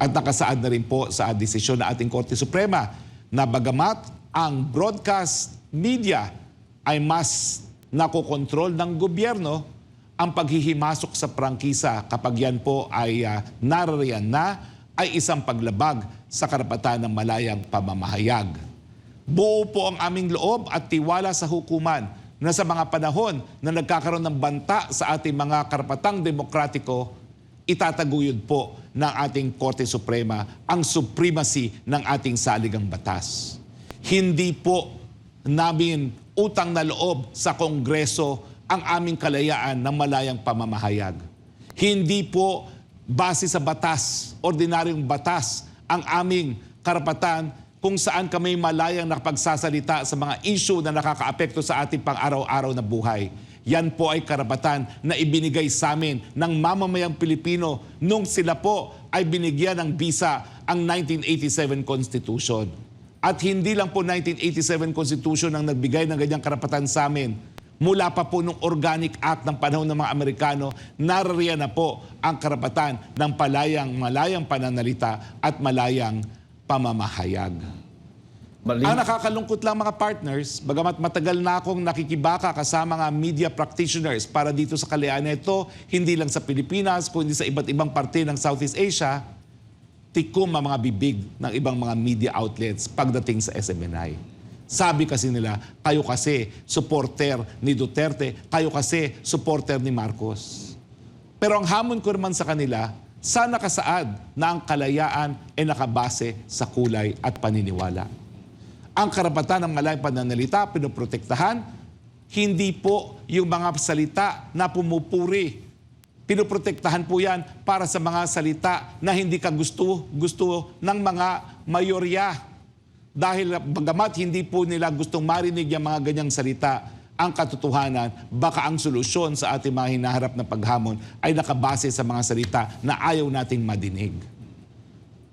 At nakasaad na rin po sa desisyon ng ating Korte Suprema na bagamat ang broadcast media ay mas nakokontrol ng gobyerno, ang paghihimasok sa prangkisa kapag yan po ay uh, narariyan na ay isang paglabag sa karapatan ng malayang pamamahayag. Buo po ang aming loob at tiwala sa hukuman na sa mga panahon na nagkakaroon ng banta sa ating mga karapatang demokratiko, itataguyod po ng ating Korte Suprema ang supremacy ng ating saligang batas. Hindi po namin utang na loob sa Kongreso ang aming kalayaan ng malayang pamamahayag. Hindi po base sa batas, ordinaryong batas, ang aming karapatan kung saan kami malayang nakapagsasalita sa mga issue na nakakaapekto sa ating pang-araw-araw na buhay. Yan po ay karapatan na ibinigay sa amin ng mamamayang Pilipino nung sila po ay binigyan ng visa ang 1987 Constitution. At hindi lang po 1987 Constitution ang nagbigay ng ganyang karapatan sa amin. Mula pa po nung Organic Act ng panahon ng mga Amerikano, narariyan na po ang karapatan ng palayang, malayang pananalita at malayang pamamahayag. Maling, Ang nakakalungkot lang mga partners, bagamat matagal na akong nakikibaka kasama mga media practitioners para dito sa kalayaan na ito, hindi lang sa Pilipinas, kundi sa iba't ibang parte ng Southeast Asia, tikom ang mga bibig ng ibang mga media outlets pagdating sa SMNI. Sabi kasi nila, kayo kasi supporter ni Duterte, kayo kasi supporter ni Marcos. Pero ang hamon ko naman sa kanila, sana kasaad na ang kalayaan ay nakabase sa kulay at paniniwala. Ang karapatan ng malayang pananalita, pinoprotektahan, hindi po yung mga salita na pumupuri. Pinoprotektahan po yan para sa mga salita na hindi ka gusto, gusto ng mga mayorya. Dahil bagamat hindi po nila gustong marinig yung mga ganyang salita, ang katotohanan, baka ang solusyon sa ating mga hinaharap na paghamon ay nakabase sa mga salita na ayaw nating madinig.